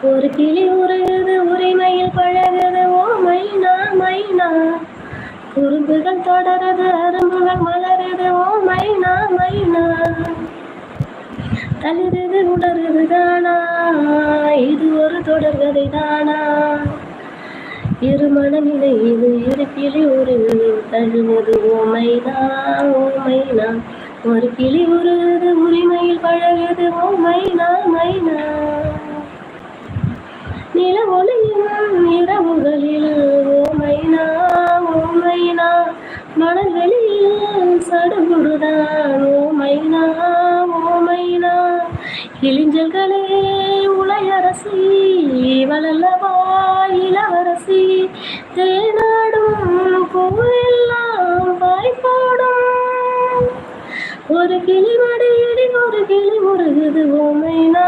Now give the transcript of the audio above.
ஒரு கிளி உருகுது உரிமையில் பழகுது ஓ மைனா மைனா. குறும்புகள் தொடருது அரும்புகள் மலருது ஓ மைனா மைனா. தளிருது உணருது தானா. இது ஒரு தொடர்கதை தானா. இருமணம் இணையுது இரு கிளி உருகுது தழுவது ஓ மைனா ஓ மைனா. ஒரு கிளி உருகுது உரிமையில் பழகுது ஓ மைனா மைனா. நில ஒளியும் இரவுகளில் ஓமைனா ஓமைனா ஓ மைனா மணல் வெளியில் சடுகுடுதான் ஓ மைனா ஓ உலையரசி வளல்லவா இளவரசி தேனாடும் பூவெல்லாம் பாய் ஒரு கிளி மடியடி ஒரு கிளி முருகுது ஓமைனா